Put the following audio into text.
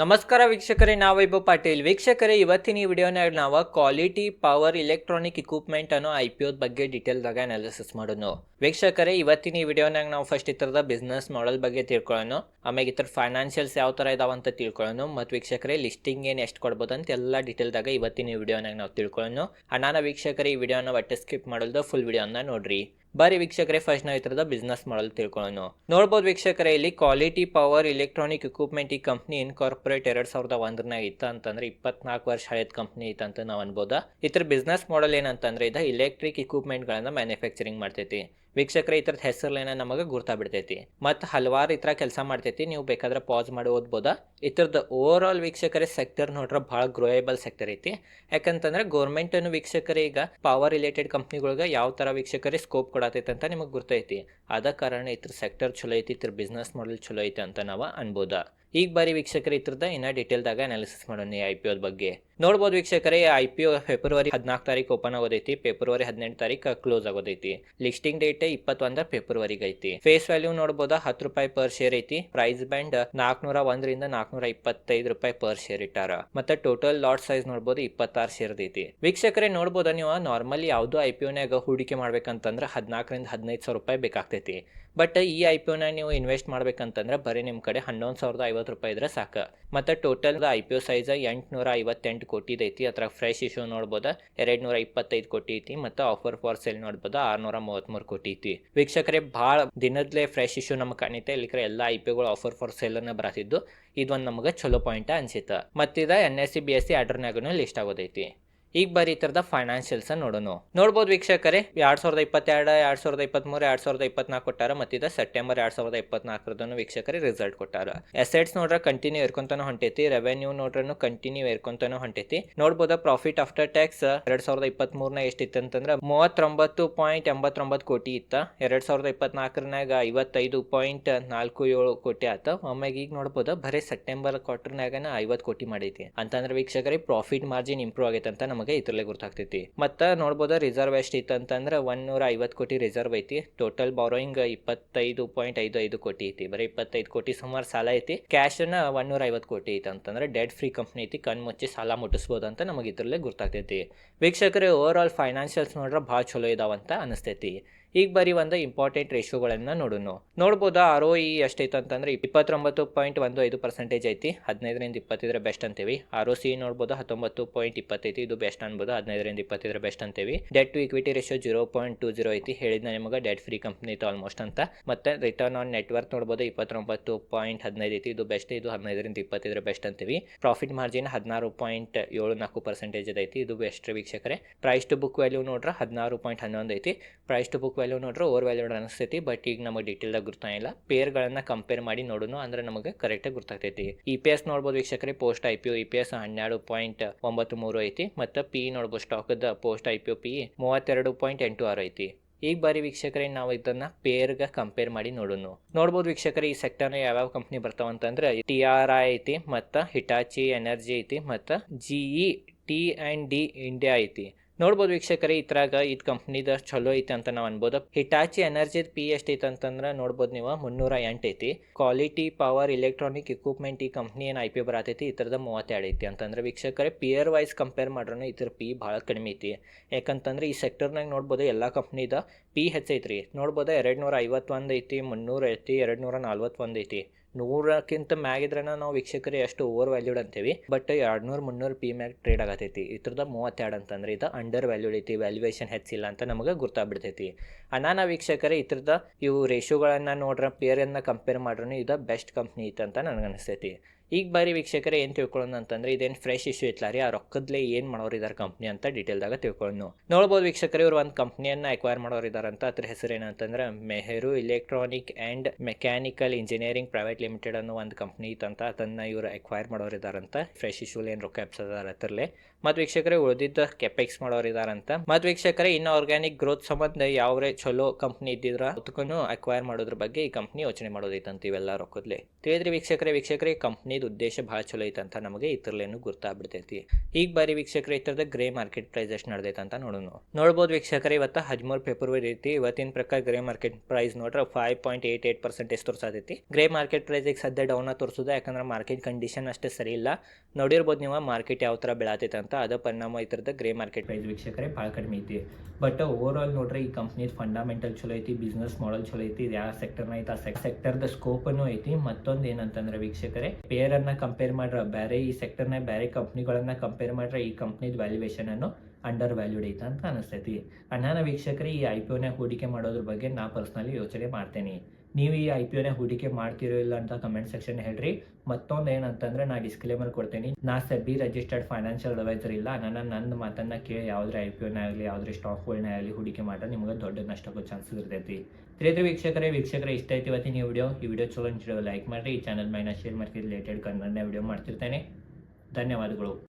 ನಮಸ್ಕಾರ ವೀಕ್ಷಕರೇ, ನಾವು ವೈಭವ್ ಪಾಟೀಲ್. ವೀಕ್ಷಕರೇ, ಇವತ್ತಿನ ಈ ವಿಡಿಯೋನಾಗ ನಾವು ಕ್ವಾಲಿಟಿ ಪವರ್ ಇಲೆಕ್ಟ್ರಾನಿಕ್ ಇಕ್ವಿಪ್ಮೆಂಟ್ ಅನ್ನೋ ಐ ಪಿ ಓದ ಬಗ್ಗೆ ಡೀಟೇಲ್ದಾಗ ಅನಾಲಿಸಿಸ್ ಮಾಡೋಣ. ವೀಕ್ಷಕರೇ, ಇವತ್ತಿನ ಈ ವಿಡಿಯೋನಾಗ ನಾವು ಫಸ್ಟ್ ಈ ಥರದ ಬಿಸ್ನೆಸ್ ಮಾಡೆಲ್ ಬಗ್ಗೆ ತಿಳ್ಕೊಳ್ಳೋಣ. ಆಮೇಲೆ ಈ ಥರ ಫೈನಾನ್ಷಿಯಲ್ಸ್ ಯಾವ ಥರ ಇದಾವ ಅಂತ ತಿಳ್ಕೊಳ್ಳೋಣ. ಮತ್ತು ವೀಕ್ಷಕರೇ ಲಿಸ್ಟಿಂಗ್ ಏನು ಎಷ್ಟು ಕೊಡ್ಬೋದು ಅಂತ ಎಲ್ಲ ಡೀಟೇಲ್ದಾಗ ಇವತ್ತಿನ ವಿಡಿಯೋನಾಗ ನಾವು ತಿಳ್ಕೊಳ್ಳೋಣ. ಅಣ್ಣನ ವೀಕ್ಷಕರೇ, ಈ ವಿಡಿಯೋನ ಒಟ್ಟೆ ಸ್ಕಿಪ್ ಮಾಡೋದು ಫುಲ್ ವಿಡಿಯೋನ ನೋಡ್ರಿ. ಬರೀ ವೀಕ್ಷಕರೇ ಫಸ್ಟ್ ನಾವು ಥರದ ಬಿಸ್ನೆಸ್ ಮಾಡಲ್ ತಿಳ್ಕೊಳ್ಳೋಣ ನೋಡ್ಬೋದು ವೀಕ್ಷಕರೇ, ಇಲ್ಲಿ ಕ್ವಾಲಿಟಿ ಪವರ್ ಇಲೆಕ್ಟ್ರಾನಿಕ್ ಇಕ್ವಿಪ್ಮೆಂಟ್ ಈ ಕಂಪ್ನಿ ಇನ್ಕಾರ್ಪೊರೇಟ್ ಎರಡ್ ಸಾವಿರದ ಒಂದರನಾಗ ಇತ್ತ ಅಂತಂದ್ರೆ ಇಪ್ಪತ್ನಾಲ್ಕು ವರ್ಷ ಹಳೆಯದ ಕಂಪ್ನಿ ಇತ್ತಂತ ನಾವು ಅನ್ಬೋದಾ. ಥರ ಬಿಸ್ನೆಸ್ ಮಾಡೆಲ್ ಏನಂತಂದ್ರೆ ಇದು ಇಲೆಕ್ಟ್ರಿಕ್ ಇಕ್ವಿಪ್ಮೆಂಟ್ಗಳನ್ನ ಮ್ಯಾನುಫ್ಯಾಕ್ಚರಿಂಗ್ ಮಾಡ್ತೈತಿ. ವೀಕ್ಷಕರೇ ಥರದ ಹೆಸರ್ಲೇನ ನಮಗೆ ಗುರ್ತಾ ಬಿಡ್ತೈತಿ ಮತ್ತು ಹಲವಾರು ಇತರ ಕೆಲಸ ಮಾಡ್ತೈತಿ, ನೀವು ಬೇಕಾದ್ರೆ ಪಾಸ್ ಮಾಡಿ ಓದ್ಬೋದಾ. ಇತರದ ಓವರ್ ಆಲ್ ವೀಕ್ಷಕರೇ ಸೆಕ್ಟರ್ ನೋಡ್ರೆ ಭಾಳ ಗ್ರೋಯಬಲ್ ಸೆಕ್ಟರ್ ಐತಿ. ಯಾಕಂತಂದ್ರೆ ಗೌರ್ಮೆಂಟನ್ನು ವೀಕ್ಷಕರೇ ಈಗ ಪವರ್ ರಿಲೇಟೆಡ್ ಕಂಪ್ನಿಗಳಿಗೆ ಯಾವ ಥರ ವೀಕ್ಷಕರೇ ಸ್ಕೋಪ್ ಕೊಡತೈತೆ ಅಂತ ನಿಮಗೆ ಗುರ್ತೈತಿ. ಅದ ಕಾರಣ ಇದ್ರ ಸೆಕ್ಟರ್ ಚಲೋ ಐತಿ ಇದ್ರ ಬಿಸ್ನೆಸ್ ಮಾಡೆಲ್ ಚಲೋ ಐತಿ ಅಂತ ನಾವು ಅನ್ಬೋದ. ಈಗ ಬಾರಿ ವೀಕ್ಷಕರ ಇದ್ರದ ಇನ್ನ ಡೀಟೇಲ್ದಾಗ ಅನಾಲಿಸಿಸ್ ಮಾಡೋಣ ಈ ಐ ಪಿ ಬಗ್ಗೆ. ನೋಡ್ಬೋದು ವೀಕ್ಷಕರೇ ಐ ಪಿ ಒ ಫೆಬ್ರವರಿ ಹದಿನಾಲ್ಕು ತಾರೀಕು ಓಪನ್ ಆಗೋದೈತಿ ಫೆಬ್ರವರಿ ಹದಿನೆಂಟು ತಾರೀಕು ಕ್ಲೋಸ್ ಆಗೋದೈತಿ. ಲಿಸ್ಟಿಂಗ್ ಡೇಟ್ ಇಪ್ಪತ್ತೊಂದ ಫೆಬ್ರವರಿಗೆ ಐತಿ ಫೇಸ್ ವ್ಯಾಲ್ಯೂ ನೋಡಬಹುದು ಹತ್ತು ರೂಪಾಯಿ ಪರ್ ಶೇರ್ ಐತಿ. ಪ್ರೈಸ್ ಬ್ಯಾಂಡ್ ನಾಲ್ಕನೂರ ಒಂದರಿಂದ ನಾಲ್ಕನೂರ ಇಪ್ಪತ್ತೈದು ರೂಪಾಯಿ ಪರ್ ಶೇರ್ ಇಟ್ಟಾರ. ಮತ್ತೆ ಟೋಟಲ್ ಲಾಟ್ ಸೈಜ್ ನೋಡಬಹುದು ಇಪ್ಪತ್ತಾರು ಶೇರ್ ಐತಿ. ವೀಕ್ಷಕರೇ ನೋಡಬಹುದು ನೀವು? ನಾರ್ಮಲಿ ಯಾವ್ದು ಐ ಪಿ ಒನ್ಯಾಗ ಹೂಡಿಕೆ ಮಾಡ್ಬೇಕಂತಂದ್ರೆ ಹದಿನಾಲ್ಕರಿಂದ ಹದಿನೈದು ಸಾವಿರ ರೂಪಾಯಿ ಬೇಕಾಗ್ತೈತಿ. ಬಟ್ ಈ ಐ ಪಿ ಒನ ನೀವು ಇನ್ವೆಸ್ಟ್ ಮಾಡ್ಬೇಕಂತಂದ್ರೆ ಬರೀ ನಿಮ್ಮ ಕಡೆ ಹನ್ನೊಂದು ಸಾವಿರದ ಐವತ್ತು ರೂಪಾಯಿ ಇದ್ರೆ ಸಾಕು. ಮತ್ತೆ total I P O size ಎಂಟುನೂರ ಐವತ್ತೆಂಟು ಕೋಟಿದೈತಿ ಅದ್ರ ಫ್ರೆಶ್ ಇಶ್ಯೂ ನೋಡ್ಬೋದು. ಎರಡು ನೂರ ಇಪ್ಪತ್ತೈದು ಕೋಟಿ ಐತಿ ಮತ್ತು ಆಫರ್ ಫಾರ್ ಸೇಲ್ ನೋಡ್ಬೋದು. ಆರ್ನೂರ ಮೂವತ್ತ್ಮೂರು ಕೋಟಿ ಐತಿ. ವೀಕ್ಷಕರೇ, ಭಾಳ ದಿನದಲ್ಲೇ ಫ್ರೆಶ್ ಇಶ್ಯೂ ನಮಗೆ ಕಾಣೈತೆ. ಇಲ್ಲಿಕ್ರೆ ಎಲ್ಲ ಐ ಪಿಗಳು ಆಫರ್ ಫಾರ್ ಸೇಲ್ ಅನ್ನ ಬರತಿದ್ದು ಇದೊಂದು ನಮಗೆ ಚಲೋ ಪಾಯಿಂಟ್ ಅನ್ಸಿತ್ತು ಮತ್ತಿದ N S C B S C ಆರ್ಡರ್ನಾಗೂ list ಆಗೋದೈತಿ. ಈಗ ಬರೀ ತರದ ಫೈನಾನ್ಷಿಯಲ್ಸ್ ನೋಡೋಣ. ನೋಡ್ಬೋದು ವೀಕ್ಷಕರೇ, ಎರಡ್ ಸಾವಿರದ ಇಪ್ಪತ್ತೆರಡು, ಎರಡ್ ಸಾವಿರದ ಇಪ್ಪತ್ಮೂರು, ಎರಡ್ ಸಾವಿರದ ಇಪ್ಪತ್ನಾಲ್ಕು ಕೊಟ್ಟಾರ ಮತ್ತಿದ ಸೆಪ್ಟೆಂಬರ್ ಎರಡ್ ಸಾವಿರದ ಇಪ್ಪತ್ನಾಲ್ಕರದನ್ನು ವೀಕ್ಷಕರೇ ರಿಸಲ್ಟ್ ಕೊಟ್ಟಾರ. ಎಸೆಟ್ಸ್ ನೋಡ್ರ ಕಂಟಿನ್ಯೂ ಇರ್ಕೊಂತಾನು ಹೊಂಟೈತಿ ರೆವೆನ್ಯೂ ನೋಡ್ರನು ಕಂಟಿನ್ಯೂ ಇರ್ಕೊಂತಾನು ಹೊಂಟೈತಿ. ನೋಡ್ಬೋದ ಪ್ರಾಫಿಟ್ ಆಫ್ಟರ್ ಟ್ಯಾಕ್ಸ್ ಎರಡ್ ಸಾವಿರದ ಇಪ್ಪತ್ಮೂರ್ನ ಎಷ್ಟಿತ್ತು ಅಂತಂದ್ರೆ ಮೂವತ್ತೊಂಬತ್ತು ಪಾಯಿಂಟ್ ಎಂಬತ್ತೊಂಬತ್ತು ಕೋಟಿ ಇತ್ತ. ಎರಡ್ ಸಾವಿರದ ಇಪ್ಪತ್ನಾಲ್ಕರನಾಗ ಐವತ್ತೈದು ಪಾಯಿಂಟ್ ನಾಲ್ಕು ಏಳು ಕೋಟಿ ಆತ. ಒಮ್ಮೆಗೆ ಈಗ ನೋಡಬಹುದು ಬರೀ ಸೆಪ್ಟೆಂಬರ್ ಕ್ವಾರ್ಟರ್ನಾಗನ ಐವತ್ತು ಕೋಟಿ ಮಾಡೈತಿ ಅಂತಂದ್ರೆ ವೀಕ್ಷಕರಿಗೆ ಪ್ರಾಫಿಟ್ ಮಾರ್ಜಿನ್ ಇಂಪ್ರೂವ್ ಆಗೈತೆ ಅಂತ ನಮಗೆ ಇದ್ರಲ್ಲೇ ಗೊತ್ತಾಗ್ತೈತಿ ಮತ್ತ ನೋಡ್ಬೋದು ರಿಸರ್ವ್ ಎಷ್ಟು ಇತ್ತು ಅಂತಂದ್ರೆ ಒಂದೂರ ಐವತ್ತು ಕೋಟಿ ರಿಸರ್ವ್ ಐತಿ. ಟೋಟಲ್ ಬಾರೋಯಿಂಗ್ ಇಪ್ಪತ್ತೈದು ಪಾಯಿಂಟ್ ಐದು ಐದು ಕೋಟಿ ಐತಿ. ಬರೀ ಇಪ್ಪತ್ತೈದು ಕೋಟಿ ಸುಮಾರು ಸಾಲ ಐತಿ. ಕ್ಯಾಶ್ನ ಒಂದೂರ ಐವತ್ತು ಕೋಟಿ ಐತಿ ಅಂತಂದ್ರೆ ಡೆಡ್ ಫ್ರೀ ಕಂಪ್ನಿ ಐತಿ. ಕಣ್ ಮುಚ್ಚಿ ಸಾಲ ಮುಟ್ಟಿಸ್ಬೋದು ಅಂತ ನಮಗೆ ಇದ್ರಲ್ಲೇ ಗೊತ್ತಾಗ್ತೈತಿ ವೀಕ್ಷಕರೇ ಓವರ್ ಆಲ್ ಫೈನಾನ್ಷಿಯಲ್ಸ್ ನೋಡ್ರೆ ಭಾಳ ಚಲೋ ಇದಾವಂತ ಅನಿಸ್ತೈತಿ. ಈಗ ಬರೀ ಒಂದು ಇಂಪಾರ್ಟೆಂಟ್ ರೇಷಿಯೋಗಳನ್ನು ನೋಡೋಣ. ನೋಡ್ಬೋದಾ? ಆರ್ ಒ ಇ ಎಷ್ಟೈತೆ ಅಂತಂದ್ರೆ ಇಪ್ಪತ್ತೊಂಬತ್ತು ಪಾಯಿಂಟ್ ಒಂದು ಐದು ಪರ್ಸೆಂಟೇಜ್ ಐತಿ. ಹದಿನೈದರಿಂದ ಇಪ್ಪತ್ತಿದ್ರೆ ಬೆಸ್ಟ್ ಅಂತೀವಿ. ಆರ್ ಒ ಸಿ ನೋಡ್ಬೋದು ಹತ್ತೊಂಬತ್ತು ಪಾಯಿಂಟ್ ಇಪ್ಪತ್ತೈತಿ ಇದು ಬೆಸ್ಟ್ ಅನ್ಬೋದು. ಹದಿನೈದರಿಂದ ಇಪ್ಪತ್ತಿದ್ರೆ ಬೆಸ್ಟ್ ಅಂತೀವಿ. Debt to equity ratio zero point two zero ಐತಿ. ಹೇಳಿದ್ನ ನಿಮಗೆ ಡೆಟ್ ಫ್ರೀ ಕಂಪ್ನಿ ಐತೆ ಆಲ್ಮೋಸ್ಟ್ ಅಂತ. ಮತ್ತೆ ರಿಟರ್ನ್ ಆನ್ ನೆಟ್ವರ್ಕ್ ನೋಡ್ಬೋದು ಇಪ್ಪತ್ತೊಂಬತ್ತು ಪಾಯಿಂಟ್ ಹದಿನೈದು ಐತಿ. ಇದು ಬೆಸ್ಟ್ ಇದು ಹದಿನೈದರಿಂದ ಇಪ್ಪತ್ತಿದ್ರೆ ಬೆಸ್ಟ್ ಅಂತೀವಿ. ಪ್ರಾಫಿಟ್ ಮಾರ್ಜಿನ್ ಹದಿನಾರು ಪಾಯಿಂಟ್ ಏಳು ನಾಲ್ಕು ಪರ್ಸೆಂಟೇಜ್ ಐತಿ. ಇದು ಬೆಸ್ಟ್ ವೀಕ್ಷಕರೇ. ಪ್ರೈಸ್ ಟು ಬುಕ್ ವ್ಯಾಲ್ಯೂ ನೋಡ್ರೆ ಹದಿನಾರು ಪಾಯಿಂಟ್ ಹನ್ನೊಂದು ಐತಿ. ಪ್ರೈಸ್ ಟು ಬುಕ್ ವ್ಯಾಲ್ಯೂ ನೋಡ್ರೆ ಓವರ್ ವ್ಯಾಲ್ಯೂಡ್ ಅನಿಸ್ತೈತಿ ಬಟ್ ಈಗ ನಮಗೆ ಡೀಟೇಲ್ದಾಗ ಗೊತ್ತಾಗಿಲ್ಲ ಪೇರ್ಗಳನ್ನು ಕಂಪೇರ್ ಮಾಡಿ ನೋಡೋಣ ಅಂದ್ರೆ ನಮಗೆ ಕರೆಕ್ಟಾಗಿ ಗೊತ್ತಾಗ್ತೈತಿ ಇ ಪಿ ಎಸ್ ನೋಡ್ಬೋದು ವೀಕ್ಷಕರೇ post I P O E P S ಹನ್ನೆರಡು ಪಾಯಿಂಟ್ ಒಂಬತ್ತು ಮೂರು ಐತಿ, ಮತ್ತು ಪಿ ನೋಡ್ಬೋದು ಸ್ಟಾಕ್ದ post I P O P ಮೂವತ್ತೆರಡು ಪಾಯಿಂಟ್ ಎಂಟು ಆರು ಐತಿ. ಈಗ ಬಾರಿ ವೀಕ್ಷಕರೇ, ನಾವು ಇದನ್ನ ಪೇರ್ಗೆ ಕಂಪೇರ್ ಮಾಡಿ ನೋಡೋಣ ನೋಡ್ಬೋದು ವೀಕ್ಷಕರೇ, ಈ ಸೆಕ್ಟರ್ನ ಯಾವ್ಯಾವ ಕಂಪ್ನಿ ಬರ್ತಾವ ಅಂತಂದ್ರೆ ಟಿ ಆರ್ ಐ ಐತಿ, ಮತ್ತು ಹಿಟಾಚಿ ಎನರ್ಜಿ ಐತಿ, ಮತ್ತು GE T and D India ಐತಿ. ನೋಡ್ಬೋದು ವೀಕ್ಷಕರೇ ಇದ್ರಾಗ ಇದು ಕಂಪ್ನಿದ ಚಲೋ ಐತೆ ಅಂತ ನಾವು ಅನ್ಬೋದು. ಹಿಟಾಚಿ ಎನರ್ಜಿ ಪಿ ಎಷ್ಟು ಐತೆ ಅಂತಂದ್ರೆ ನೋಡ್ಬೋದು ನೀವು ಮುನ್ನೂರ ಎಂಟು ಐತಿ. ಕ್ವಾಲಿಟಿ ಪವರ್ ಇಲೆಕ್ಟ್ರಾನಿಕ್ ಇಕ್ವಿಪ್ಮೆಂಟ್ ಈ ಕಂಪ್ನಿ ಏನು ಐ ಪಿ ಬರತೈತಿ ಥರದ ಮೂವತ್ತೆರಡು ಐತಿ ಅಂತಂದ್ರೆ ವೀಕ್ಷಕರೇ ಪಿಯರ್ ವೈಸ್ ಕಂಪೇರ್ ಮಾಡ್ರೂ ಇದ್ರ ಪಿ ಭಾಳ ಕಡಿಮೆ ಐತಿ. ಯಾಕಂತಂದ್ರೆ ಈ ಸೆಕ್ಟರ್ನಾಗ ನೋಡ್ಬೋದು ಎಲ್ಲ ಕಂಪ್ನಿದ ಪಿ ಹೆಚ್ಚೈತ್ರಿ ನೋಡ್ಬೋದು ಎರಡು ನೂರ ಐವತ್ತೊಂದು ಐತಿ, ಮುನ್ನೂರು ಐತಿ ಎರಡು ನೂರ ನಲ್ವತ್ತೊಂದು ಐತಿ. ನೂರಕ್ಕಿಂತ ಮ್ಯಾಗಿದ್ರನ ನಾವು ವೀಕ್ಷಕರೇ ಎಷ್ಟು ಓವರ್ ವ್ಯಾಲ್ಯೂಡ್ ಅಂತೀವಿ. ಬಟ್ ಎರಡ್ನೂರು, ಮುನ್ನೂರು ಪಿ ಮ್ಯಾಗ್ ಟ್ರೇಡ್ ಆಗತೈತಿ. ಇದ್ರದ ಮೂವತ್ತೆರಡು ಅಂತಂದ್ರೆ ಇದು ಅಂಡರ್ ವ್ಯಾಲ್ಯೂಡ್ ಐತಿ ವ್ಯಾಲ್ಯೂಯೇಷನ್ ಹೆಚ್ಚಿಲ್ಲ ಅಂತ ನಮಗೆ ಗೊತ್ತಾಗ್ಬಿಡ್ತೈತಿ ಅನಾನ ವೀಕ್ಷಕರೇ ಇದ್ರದ ಇವು ರೇಷೋಗಳನ್ನು ನೋಡ್ರ ಪೇರನ್ನು ಕಂಪೇರ್ ಮಾಡ್ರೂ ಇದು ಬೆಸ್ಟ್ ಕಂಪ್ನಿ ಐತೆ ಅಂತ ನನಗೆ ಅನಿಸ್ತೈತಿ ಈಗ ಬಾರಿ ವೀಕ್ಷಕರೇ ಏನು ತಿಳ್ಕೊಳ್ಳೋಣ ಅಂತಂದ್ರೆ ಇದೇನು ಫ್ರೆಶ್ ಇಶ್ಯೂ ಇತ್ತಲ್ಲ ರೀ? ಆ ರೊಕ್ಕದ್ಲೆ ಏನು ಮಾಡೋರಿದ್ದಾರೆ ಕಂಪ್ನಿ ಅಂತ ಡೀಟೇಲ್ದಾಗ ತಿಳ್ಕೊಳ್ಳೋಣ. ನೋಡ್ಬೋದು ವೀಕ್ಷಕರೇ, ಇವರು ಒಂದು ಕಂಪ್ನಿಯನ್ನು ಅಕ್ವೈರ್ ಮಾಡೋರಿದ್ದಾರೆ ಅಂತ ಅದ್ರ ಹೆಸರು ಏನಂತಂದ್ರೆ Mehru electronic and mechanical engineering private limited ಅನ್ನೋ ಒಂದು ಕಂಪ್ನಿ ಇತ್ತಂತ ಅದನ್ನು ಇವರು ಅಕ್ವೈರ್ ಮಾಡೋರು ಮಾಡೋರಿದ್ದಾರಂತ ಫ್ರೆಶ್ ಇಶ್ಯೂಲಿ ಏನು ರೊಕ್ಕ ಎಪ್ಸದಾರ ಅದರಲ್ಲಿ. ಮತ್ತು ವೀಕ್ಷಕರೇ, ಉಳಿದಿದ್ದ ಕೆಪೆಕ್ಸ್ ಮಾಡೋರಿದ್ದಾರಂತ ಮತ್ತು ವೀಕ್ಷಕರೇ, ಇನ್ನು ಆರ್ಗ್ಯಾನಿಕ್ ಗ್ರೋತ್ ಸಂಬಂಧ ಯಾವ್ರೆ ಚಲೋ ಕಂಪ್ನಿ ಇದ್ದಿದ್ರ ಅದಕ್ಕೂ ಅಕ್ವೈರ್ ಮಾಡೋದ್ರ ಬಗ್ಗೆ ಈ ಕಂಪ್ನಿ ಯೋಚನೆ ಮಾಡೋದೈತಂತ ಇವೆಲ್ಲ ರೊಕ್ಕದ್ಲೆ. ತಿಳಿದ್ರಿ ವೀಕ್ಷಕರೇ ವೀಕ್ಷಕರೇ ಕಂಪ್ನಿ ಕಂಪ್ನಿದ ಉದ್ದೇಶ ಭಾಳ ಚಲೋ ಐತಂತ ನಮಗೆ ಇತರಲೇನು ಗುರ್ತಾಗ್ಬಿಡ್ತೈತಿ. ಈಗ ಬಾರಿ ವೀಕ್ಷಕರ ಇತರದ ಗ್ರೇ ಮಾರ್ಕೆಟ್ ಪ್ರೈಸ್ ಎಷ್ಟು ನಡೆದೈತೆ ಅಂತ ನೋಡೋಣ ನೋಡ್ಬೋದು ವೀಕ್ಷಕರ, ಇವತ್ತು ಹದಿಮೂರು ಫೆಬ್ರವರಿ ಐತಿ. ಇವತ್ತಿನ ಪ್ರಕಾರ ಗ್ರೇ ಮಾರ್ಕೆಟ್ ಪ್ರೈಸ್ ನೋಡ್ರೆ five point eight eight percentage ತೋರಿಸತೈತಿ. Grey market price ಈಗ ಸದ್ಯ ಡೌನ್ ತೋರಿಸೋದು, ಯಾಕಂದ್ರೆ ಮಾರ್ಕೆಟ್ ಕಂಡೀಷನ್ ಅಷ್ಟೇ ಸರಿ ಇಲ್ಲ. ನೋಡಿರ್ಬೋದು ನೀವು ಮಾರ್ಕೆಟ್ ಯಾವ ಥರ ಬೆಳತೈತೆ ಅಂತ, ಅದ ಪರಿಣಾಮ ಇತರದ ಗ್ರೇ ಮಾರ್ಕೆಟ್ ಪ್ರೈಸ್ ವೀಕ್ಷಕರೇ ಭಾಳ ಕಡಿಮೆ ಐತಿ. ಬಟ್ ಓವರ್ ಆಲ್ ನೋಡ್ರಿ ಈ ಕಂಪನಿ ಫಂಡಮೆಂಟಲ್ ಚಲೋ ಐತಿ ಬಿಸ್ನೆಸ್ ಮಾಡೆಲ್ ಚಲೋ ಐತಿ, ಇದು ಯಾವ ಸೆಕ್ಟರ್ನ ಐತಿ, ಆ ಸೆಕ್ಟರ್ದ ಸ್ಕೋಪನ್ನು ಐತಿ. ಮತ್ತೊಂದು ಏನಂತಂದ್ರೆ ವೀಕ್ಷಕರೇ ಪೇರನ್ನ ಕಂಪೇರ್ ಮಾಡ್ರ ಬೇರೆ ಈ ಸೆಕ್ಟರ್ನ ಬೇರೆ ಕಂಪನಿಗಳನ್ನ ಕಂಪೇರ್ ಮಾಡ್ರೆ ಈ ಕಂಪ್ನಿದ ವ್ಯಾಲ್ಯೂಯೇಷನ್ ಅನ್ನು ಅಂಡರ್ ವ್ಯಾಲ್ಯೂಡ್ ಐತೆ ಅಂತ ಅನಿಸ್ತೈತಿ. ನಾನು ವೀಕ್ಷಕರು, ಈ ಐ ಪಿ ಒನ ಹೂಡಿಕೆ ಮಾಡೋದ್ರ ಬಗ್ಗೆ ನಾ ಪರ್ಸ್ನಲಿ ಯೋಚನೆ ಮಾಡ್ತೇನೆ. ನೀವು ಈ ಐ ಪಿ ಒನ ಹೂಡಿಕೆ ಮಾಡ್ತಿರೋ ಇಲ್ಲ ಅಂತ ಕಮೆಂಟ್ ಸೆಕ್ಷನ್ ಹೇಳ್ರಿ. ಮತ್ತೊಂದು ಏನಂತಂದ್ರೆ ನಾ ಡಿಸ್ಕ್ಲೇಮರ್ ಕೊಡ್ತೇನೆ. ನಾ ಸೆಬಿ ರಿಜಿಸ್ಟರ್ಡ್ ಫೈನಾನ್ಷಿಯಲ್ ಅಡ್ವೈಸರ್ ಇಲ್ಲ. ನನ್ನ ನನ್ನ ಮಾತನ್ನ ಕೇಳಿ ಯಾವ್ದ್ರ ಐ ಪಿ ಒನ ಆಗಲಿ ಸ್ಟಾಕ್ ಸ್ಟಾಕ್ಗಳನ್ನ ಆಗಲಿ ಹೂಡಿಕೆ ಮಾಡ್ರೆ ನಿಮ್ಗೆ ದೊಡ್ಡ ನಷ್ಟ ಆಗೋ ಚಾನ್ಸಸ್ ಇರ್ತೈತಿ. ತ್ರೇತ್ರ ವೀಕ್ಷಕರೇ ವೀಕ್ಷಕರೇ, ಇಷ್ಟ ಐತಿ ಇವತ್ತಿನ ಈ ವಿಡಿಯೋ ಈ ವಿಡಿಯೋ ಚಲೋ ಲೈಕ್ ಮಾಡಿರಿ. ಈ ಚಾನಲ್ ಮೈನ ಶೇರ್ ಮಾಡ್ತೀರಿ ರಿಲೇಟೆಡ್ ಕನ್ನಡ ವಿಡಿಯೋ ಮಾಡ್ತಿರ್ತೇನೆ. ಧನ್ಯವಾದಗಳು.